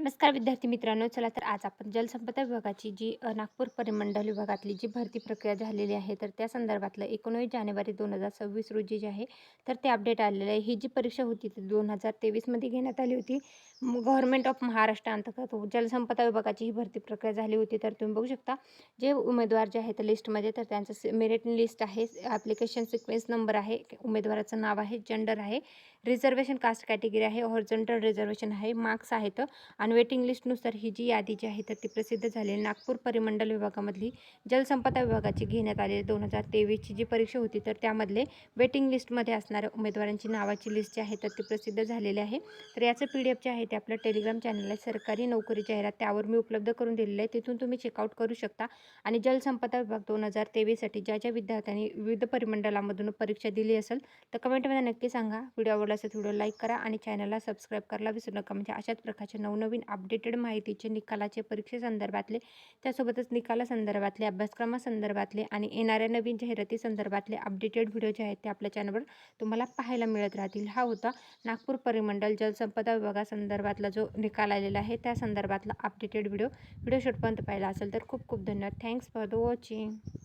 नमस्कार विद्यार्थी मित्रांनो चला तर आज आपण जलसंपदा विभागाची जी नागपूर परिमंडल विभागातली जी भरती प्रक्रिया झालेली आहे तर त्या संदर्भातलं एकोणवीस जानेवारी दोन हजार सव्वीस रोजी जे आहे तर ते अपडेट आलेलं आहे. ही जी परीक्षा होती ती दोन हजार तेवीसमध्ये घेण्यात आली होती. गव्हर्नमेंट ऑफ महाराष्ट्र अंतर्गत जलसंपदा विभागाची ही भरती प्रक्रिया झाली होती. तर तुम्ही बघू शकता जे उमेदवार जे आहेत लिस्टमध्ये तर त्यांचं मेरिट लिस्ट आहे ॲप्लिकेशन सिक्वेन्स नंबर आहे उमेदवाराचं नाव आहे जेंडर आहे रिझर्वेशन कास्ट कॅटेगरी आहे हॉर्जंटल रिझर्वेशन आहे मार्क्स आहेत आणि वेटिंग लिस्टनुसार ही जी यादी जी आहे तर ती प्रसिद्ध झालेली नागपूर परिमंडल विभागामधली जलसंपदा विभागाची घेण्यात आलेली दोन हजार तेवीसची जी परीक्षा होती तर त्यामधले वेटिंग लिस्टमध्ये असणाऱ्या उमेदवारांची नावाची लिस्ट जी आहे तर ती प्रसिद्ध झालेली आहे. तर याचं पी डी एफ जे आहे ते आपलं टेलिग्राम चॅनल आहे सरकारी नोकरी जाहिरात त्यावर मी उपलब्ध करून दिलेलं आहे. तिथून तुम्ही चेकआउट करू शकता. आणि जलसंपदा विभाग दोन हजार तेवीससाठी ज्या ज्या विद्यार्थ्यांनी विविध परिमंडळामधून परीक्षा दिली असेल तर कमेंटमध्ये नक्की सांगा. व्हिडिओ आवडला असेल व्हिडिओ लाईक करा आणि चॅनलला सबस्क्राईब करायला विसरू नका. म्हणजे अशाच प्रकारचे नवनवीन अपडेटेड माहितीचे निकालाचे परीक्षेसंदर्भातले त्यासोबतच निकालासंदर्भातले अभ्यासक्रमासंदर्भातले आणि येणाऱ्या नवीन जाहिराती संदर्भातले अपडेटेड व्हिडिओ जे आहेत ते आपल्या चॅनलवर तुम्हाला पाहायला मिळत राहतील. हा होता नागपूर परिमंडल जलसंपदा विभागासंदर्भातला जो निकाल आलेला आहे त्या संदर्भातला अपडेटेड व्हिडिओ व्हिडिओ शेवटपर्यंत पाहिला असेल तर खूप खूप धन्यवाद. Thanks for the watching